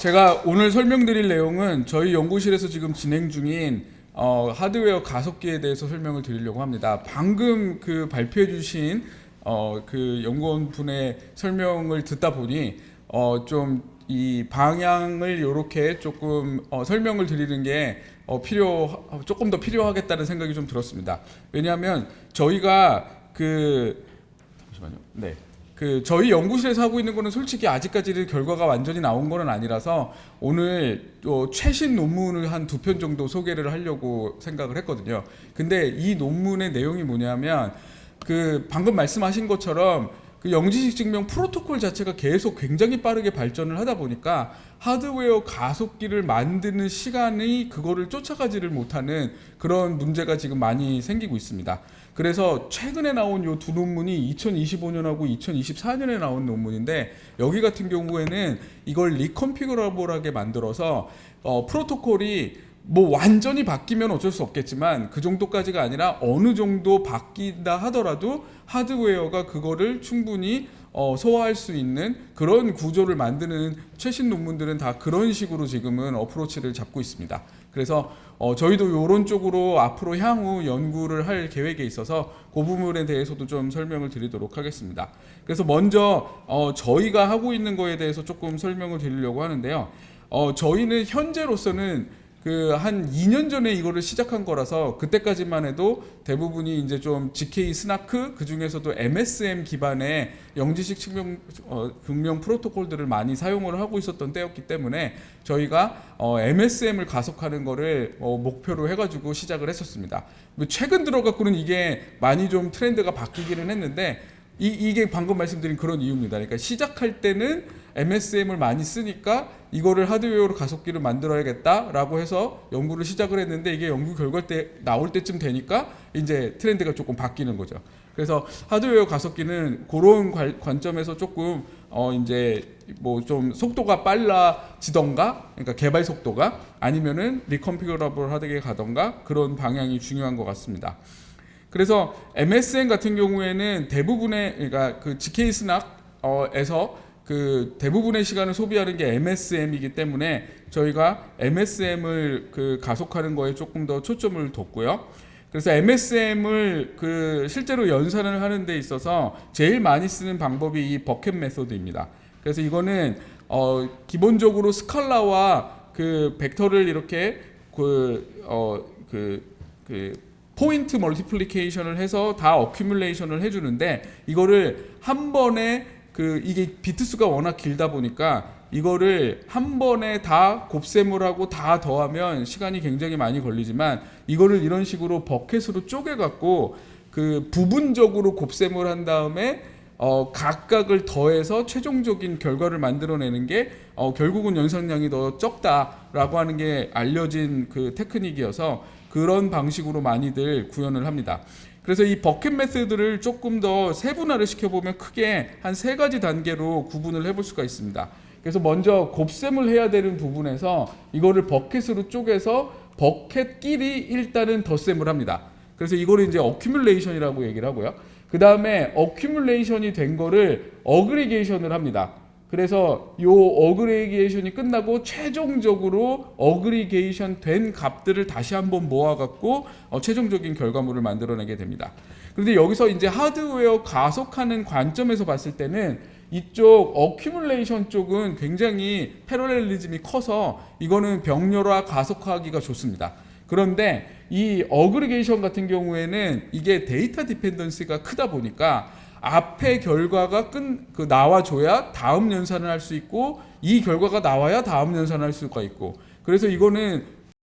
제가 오늘 설명드릴 내용은 저희 연구실에서 지금 진행 중인 어, 하드웨어 가속기에 대해서 설명을 드리려고 합니다. 방금 그 발표해 주신 어, 그 연구원 분의 설명을 듣다 보니 어, 좀 이 방향을 이렇게 조금 어, 설명을 드리는 게 어, 필요 조금 더 필요하겠다는 생각이 좀 들었습니다. 왜냐하면 저희가 그 잠시만요. 네. 그 저희 연구실에서 하고 있는 거는 솔직히 아직까지 결과가 완전히 나온 거는 아니라서 오늘 또 최신 논문을 한 두 편 정도 소개를 하려고 생각을 했거든요. 근데 이 논문의 내용이 뭐냐면 그 방금 말씀하신 것처럼 그 영지식 증명 프로토콜 자체가 계속 굉장히 빠르게 발전을 하다 보니까 하드웨어 가속기를 만드는 시간이 그거를 쫓아가지를 못하는 그런 문제가 지금 많이 생기고 있습니다. 그래서 최근에 나온 요 두 논문이 2025년하고 2024년에 나온 논문인데 여기 같은 경우에는 이걸 리컨피그러블하게 만들어서 어, 프로토콜이 뭐 완전히 바뀌면 어쩔 수 없겠지만 그 정도까지가 아니라 어느 정도 바뀐다 하더라도 하드웨어가 그거를 충분히 어, 소화할 수 있는 그런 구조를 만드는 최신 논문들은 다 그런 식으로 지금은 어프로치를 잡고 있습니다. 그래서 어, 저희도 이런 쪽으로 앞으로 향후 연구를 할 계획에 있어서 그 부분에 대해서도 좀 설명을 드리도록 하겠습니다. 그래서 먼저 어, 저희가 하고 있는 거에 대해서 조금 설명을 드리려고 하는데요. 어, 저희는 현재로서는 그 한 2년 전에 이거를 시작한 거라서 그때까지만 해도 대부분이 이제 좀 GK 스나크 그 중에서도 MSM 기반의 영지식 측명 어, 증명 프로토콜들을 많이 사용을 하고 있었던 때였기 때문에 저희가 어, MSM을 가속하는 거를 어, 목표로 해가지고 시작을 했었습니다. 뭐 최근 들어갖고는 이게 많이 좀 트렌드가 바뀌기는 했는데 이, 이게 방금 말씀드린 그런 이유입니다. 그러니까 시작할 때는 MSM을 많이 쓰니까 이거를 하드웨어로 가속기를 만들어야겠다라고 해서 연구를 시작을 했는데 이게 연구 결과 때 나올 때쯤 되니까 이제 트렌드가 조금 바뀌는 거죠. 그래서 하드웨어 가속기는 그런 관- 관점에서 조금 어 이제 뭐 좀 속도가 빨라지던가 그러니까 개발 속도가 아니면은 리컨피그러블 하드게 가던가 그런 방향이 중요한 것 같습니다. 그래서 MSN 같은 경우에는 대부분의 그러니까 그 GK 스낙에서 그 대부분의 시간을 소비하는 게 MSM이기 때문에 저희가 MSM을 그 가속하는 거에 조금 더 초점을 뒀고요. 그래서 MSM을 그 실제로 연산을 하는 데 있어서 제일 많이 쓰는 방법이 이 버켓 메소드입니다. 그래서 이거는 어 기본적으로 스칼라와 그 벡터를 이렇게 그 그어그 그 포인트 멀티플리케이션을 해서 다 어큐뮬레이션을 해 주는데 이거를 한 번에 그 이게 비트 수가 워낙 길다 보니까 이거를 한 번에 다 곱셈을 하고 다 더하면 시간이 굉장히 많이 걸리지만 이거를 이런 식으로 버켓으로 쪼개 갖고 그 부분적으로 곱셈을 한 다음에 어, 각각을 더해서 최종적인 결과를 만들어내는 게 어, 결국은 연산량이 더 적다라고 하는 게 알려진 그 테크닉이어서 그런 방식으로 많이들 구현을 합니다. 그래서 이 버켓 메소드를 조금 더 세분화를 시켜보면 크게 한 세 가지 단계로 구분을 해볼 수가 있습니다. 그래서 먼저 곱셈을 해야 되는 부분에서 이거를 버켓으로 쪼개서 버켓끼리 일단은 덧셈을 합니다. 그래서 이거를 이제 어큐뮬레이션이라고 얘기를 하고요. 그 다음에 어큐뮬레이션이 된 거를 어그리게이션을 합니다. 그래서 요 어그리게이션이 끝나고 최종적으로 어그리게이션 된 값들을 다시 한번 모아갖고 어, 최종적인 결과물을 만들어내게 됩니다. 그런데 여기서 이제 하드웨어 가속하는 관점에서 봤을 때는 이쪽 어큐뮬레이션 쪽은 굉장히 패러렐리즘이 커서 이거는 병렬화 가속하기가 좋습니다. 그런데 이 어그리게이션 같은 경우에는 이게 데이터 디펜던시가 크다 보니까 앞에 결과가 끝, 그 나와줘야 다음 연산을 할 수 있고 이 결과가 나와야 다음 연산을 할 수가 있고. 그래서 이거는